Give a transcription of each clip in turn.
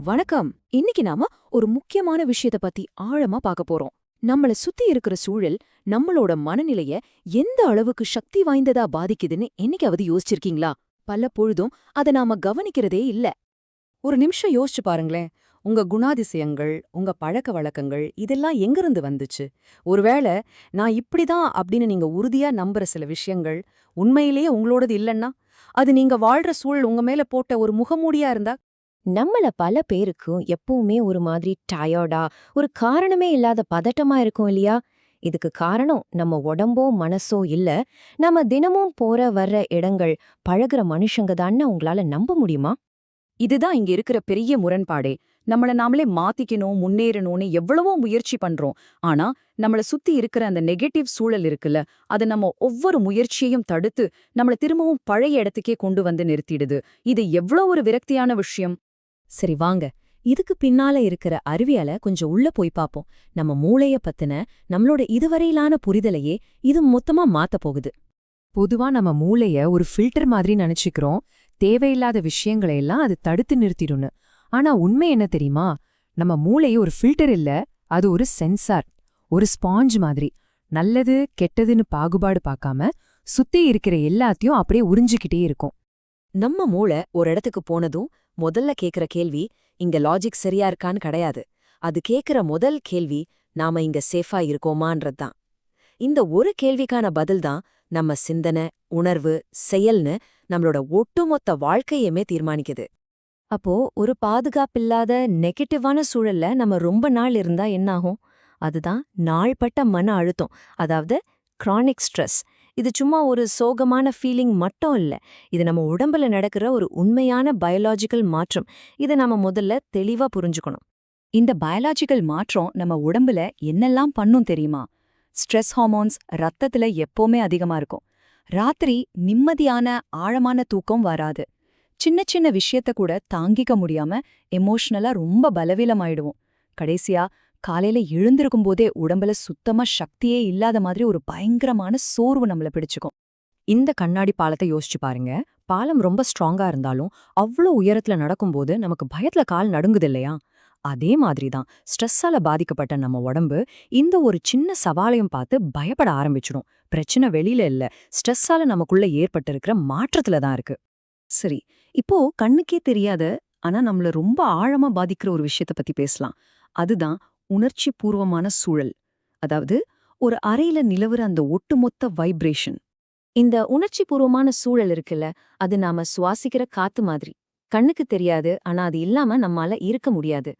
வணக்கம். இன்னைக்கு நாம ஒரு முக்கியமான விஷயத்த பத்தி ஆழமா பார்க்க போறோம். நம்மள சுத்தி இருக்கிற சூழல் நம்மளோட மனநிலைய எந்த அளவுக்கு சக்தி வாய்ந்ததா பாதிக்குதுன்னு என்னைக்காவது யோசிச்சிருக்கீங்களா? பல பொழுதும் அத நாம கவனிக்கிறதே இல்ல. ஒரு நிமிஷம் யோசிச்சு பாருங்களேன். உங்க குணாதிசயங்கள் உங்க பழக்க வழக்கங்கள் இதெல்லாம் எங்கிருந்து வந்துச்சு? ஒருவேளை நான் இப்படிதான் அப்படின்னு நீங்க உறுதியா நம்புற சில விஷயங்கள் உண்மையிலேயே உங்களோடது இல்லைன்னா அது நீங்க வாழ்ற சூழல் உங்க மேல போட்ட ஒரு முகமூடியா இருந்தா நம்மள பல பேருக்கும் எப்பவுமே ஒரு மாதிரி டயர்டா ஒரு காரணமே இல்லாத பதட்டமா இருக்கும் இல்லையா? இதுக்கு காரணம் நம்ம உடம்போ மனசோ இல்ல. நம்ம தினமும் போற வர்ற இடங்கள் பழகுற மனுஷங்க தான்னு உங்களால நம்ப முடியுமா? இதுதான் இங்க இருக்கிற பெரிய முரண்பாடே. நம்மள நாமளே மாத்திக்கணும் முன்னேறணும்னு எவ்வளவோ முயற்சி பண்றோம். ஆனா நம்மள சுத்தி இருக்கிற அந்த நெகட்டிவ் சூழல் இருக்குல்ல அது நம்ம ஒவ்வொரு முயற்சியையும் தடுத்து நம்மள திரும்பவும் பழைய இடத்துக்கே கொண்டு வந்து நிறுத்திடுது. இது எவ்வளோ ஒரு விரக்தியான விஷயம். சரி வாங்க. இதுக்கு பின்னால இருக்கிற அறிவியல கொஞ்சம் உள்ள போய் பார்ப்போம் நம்ம மூளைய பத்தின நம்மளோட இதுவரையிலான புரிதலையே இது மொத்தமா மாத்தப் போகுது. பொதுவா நம்ம மூளைய ஒரு ஃபில்டர் மாதிரி நினைச்சுக்கிறோம். தேவையில்லாத விஷயங்களையெல்லாம் அது தடுத்து நிறுத்திடும்னு. ஆனா உண்மை என்ன தெரியுமா? நம்ம மூளை ஒரு ஃபில்டர் இல்ல அது ஒரு சென்சார் ஒரு ஸ்பாஞ்ச் மாதிரி. நல்லது கெட்டதுன்னு பாகுபாடு பார்க்காம சுத்தி இருக்கிற எல்லாத்தையும் அப்படியே உறிஞ்சிக்கிட்டே இருக்கும். நம்ம மூளை ஒரு இடத்துக்கு போனதும் முதல்ல கேக்குற கேள்வி இங்க லாஜிக் சரியா இருக்கான்னு கிடையாது. அது கேக்குற முதல் கேள்வி நாம இங்க சேஃபா இருக்கோமான்றதுதான். இந்த ஒரு கேள்விக்கான பதில்தான் நம்ம சிந்தனை உணர்வு செயல்னு நம்மளோட ஒட்டுமொத்த வாழ்க்கையுமே தீர்மானிக்குது. அப்போ ஒரு பாதுகாப்பில்லாத நெகட்டிவான சூழல்ல நம்ம ரொம்ப நாள் இருந்தா என்னாகும்? அதுதான் நாள்பட்ட மன அழுத்தம் அதாவது க்ரானிக் ஸ்ட்ரெஸ் இது சும்மா ஒரு சோகமான ஃபீலிங் மட்டும் இல்ல. இது நம்ம உடம்புல நடக்கிற ஒரு உண்மையான பயாலாஜிக்கல் மாற்றம். இதை நாம முதல்ல தெளிவா புரிஞ்சுக்கணும். இந்த பயாலாஜிக்கல் மாற்றம் நம்ம உடம்புல என்னெல்லாம் பண்ணும் தெரியுமா? ஸ்ட்ரெஸ் ஹார்மோன்ஸ் ரத்தத்துல எப்பவுமே அதிகமா இருக்கும். ராத்திரி நிம்மதியான ஆழமான தூக்கம் வராது. சின்ன சின்ன விஷயத்த கூட தாங்கிக்க முடியாம எமோஷனலா ரொம்ப பலவீனமாயிடுவோம். கடைசியா காலையில எழுந்திருக்கும் போதே உடம்புல சுத்தமா சக்தியே இல்லாத மாதிரி ஒரு பயங்கரமான சோர்வு நம்மள பிடிச்சுக்கும். இந்த கண்ணாடி பாலத்தை யோசிச்சு பாருங்க. பாலம் ரொம்ப ஸ்ட்ராங்கா இருந்தாலும் அவ்வளோ உயரத்துல நடக்கும்போது நமக்கு பயத்துல கால் நடுங்குது இல்லையா அதே மாதிரிதான் ஸ்ட்ரெஸ்ஸால பாதிக்கப்பட்ட நம்ம உடம்பு இந்த ஒரு சின்ன சவாலையும் பார்த்து பயப்பட ஆரம்பிச்சிடும். பிரச்சனை வெளியில இல்ல. ஸ்ட்ரெஸ்ஸால நமக்குள்ள ஏற்பட்டிருக்கிற மாற்றத்துல தான் இருக்கு. சரி இப்போ கண்ணுக்கே தெரியாத ஆனா நம்மள ரொம்ப ஆழமா பாதிக்கிற ஒரு விஷயத்த பத்தி பேசலாம். அதுதான் உணர்ச்சி பூர்வமான சூழல். அதாவது ஒரு அறையில நிலவுற அந்த ஒட்டுமொத்த வைப்ரேஷன் இந்த உணர்ச்சி பூர்வமான சூழல் இருக்குல்ல அது நாம சுவாசிக்கிற காத்து மாதிரி. கண்ணுக்கு தெரியாது ஆனா அது இல்லாம நம்மால இருக்க முடியாது.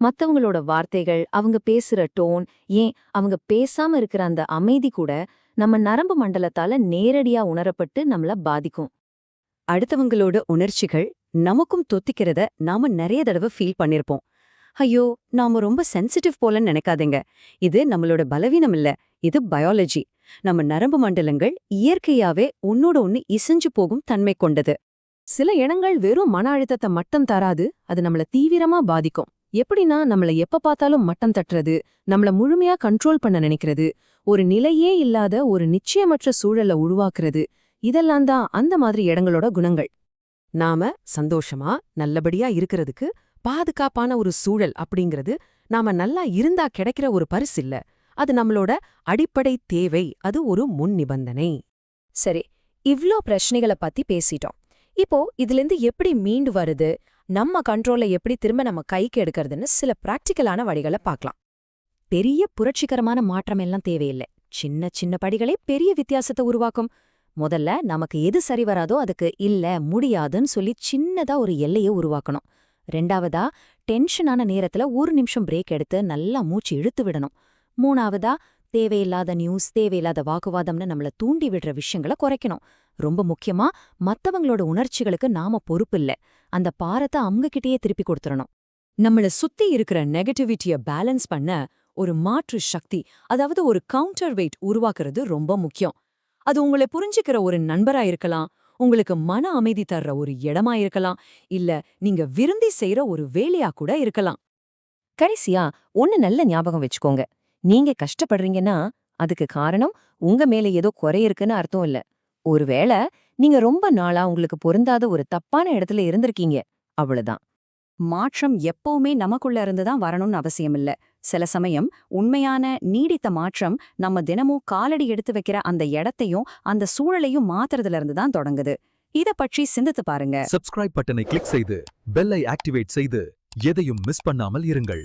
மத்தவங்களோட வார்த்தைகள் அவங்க பேசுற டோன் ஏன் அவங்க பேசாம இருக்கிற அந்த அமைதி கூட நம்ம நரம்பு மண்டலத்தால நேரடியா உணரப்பட்டு நம்மள பாதிக்கும். அடுத்தவங்களோட உணர்ச்சிகள் நமக்கும் தொத்திக்கிறத நாம நிறைய தடவை ஃபீல் பண்ணிருப்போம். ஐயோ நாம ரொம்ப சென்சிட்டிவ் போலன்னு நினைக்காதீங்க. இது நம்மளோட பலவீனம் இல்ல இது பயாலஜி நம்ம நரம்பு மண்டலங்கள் இயற்கையாவே ஒன்னோட ஒன்னு இசைஞ்சு போகும் தன்மை கொண்டது. சில இடங்கள் வெறும் மன அழுத்தத்தை மட்டம் தராது அது நம்மள தீவிரமா பாதிக்கும். எப்படின்னா நம்மள எப்ப பார்த்தாலும் மட்டம் தட்டுறது நம்மள முழுமையா கண்ட்ரோல் பண்ண நினைக்கிறது ஒரு நிலையே இல்லாத ஒரு நிச்சயமற்ற சூழலை உருவாக்குறது இதெல்லாம் தான் அந்த மாதிரி இடங்களோட குணங்கள். நாம சந்தோஷமா நல்லபடியா இருக்கிறதுக்கு பாதுகாப்பான ஒரு சூழல் அப்படிங்கிறது நாம நல்லா இருந்தா கிடைக்கிற ஒரு பரிசு இல்ல. அது நம்மளோட அடிப்படை தேவை. அது ஒரு முன் நிபந்தனை. சரி இவ்ளோ பிரச்சனைகளை பத்தி பேசிட்டோம். இப்போ இதுலேருந்து எப்படி மீண்டு வருது? நம்ம கண்ட்ரோல்ல எப்படி திரும்ப நம்ம கைக்கு எடுக்கிறதுன்னு சில பிராக்டிக்கலான வழிகளை பார்க்கலாம் பெரிய புரட்சிகரமான மாற்றம் எல்லாம் தேவையில்லை. சின்ன சின்ன படிகளே பெரிய வித்தியாசத்தை உருவாக்கும். முதல்ல நமக்கு எது சரி வராதோ அதுக்கு இல்ல முடியாதுன்னு சொல்லி சின்னதா ஒரு எல்லையை உருவாக்கணும். ரெண்டாவதா டென்ஷனான நேரத்துல ஒரு நிமிஷம் பிரேக் எடுத்து நல்லா மூச்சு இழுத்து விடணும். மூணாவதா தேவையில்லாத நியூஸ் தேவையில்லாத வாக்குவாதம்னு நம்மள தூண்டி விடுற விஷயங்களை குறைக்கணும். ரொம்ப முக்கியமா மத்தவங்களோட உணர்ச்சிகளுக்கு நாம பொறுப்பில்ல அந்த பாரத்தை அவங்ககிட்டயே திருப்பி கொடுத்துறணும். நம்மள சுத்தி இருக்கிற நெகட்டிவிட்டிய பேலன்ஸ் பண்ண ஒரு மாற்று சக்தி அதாவது ஒரு கவுண்டர் வெயிட் உருவாக்குறது ரொம்ப முக்கியம். அது உங்களை புரிஞ்சுக்கிற ஒரு நண்பரா இருக்கலாம் உங்களுக்கு மன அமைதி தர்ற ஒரு இடமா இருக்கலாம். இல்ல நீங்க விருந்தி செய்யற ஒரு வேலையா கூட இருக்கலாம். கடைசியா ஒன்னு நல்ல ஞாபகம் வச்சுக்கோங்க. நீங்க கஷ்டப்படுறீங்கன்னா அதுக்கு காரணம் உங்க மேல ஏதோ குறை இருக்குன்னு அர்த்தம் இல்ல. ஒருவேளை நீங்க ரொம்ப நாளா உங்களுக்கு பொருந்தாத ஒரு தப்பான இடத்துல இருந்திருக்கீங்க. அவ்வளவுதான். மாற்றம் எப்பவுமே நமக்குள்ள இருந்து தான் வரணும்னு அவசியம் இல்ல. சில சமயம் உண்மையான நீடித்த மாற்றம் நம்ம தினமும் காலடி எடுத்து வைக்கிற அந்த இடத்தையும் அந்த சூழலையும் மாத்துறதுல இருந்து தான் தொடங்குது. இத பற்றி சிந்தித்து பாருங்க. சப்ஸ்கிரைப் பட்டனை கிளிக் செய்து பெல்லை ஆக்டிவேட் செய்து எதையும் மிஸ் பண்ணாமல் இருங்கள்.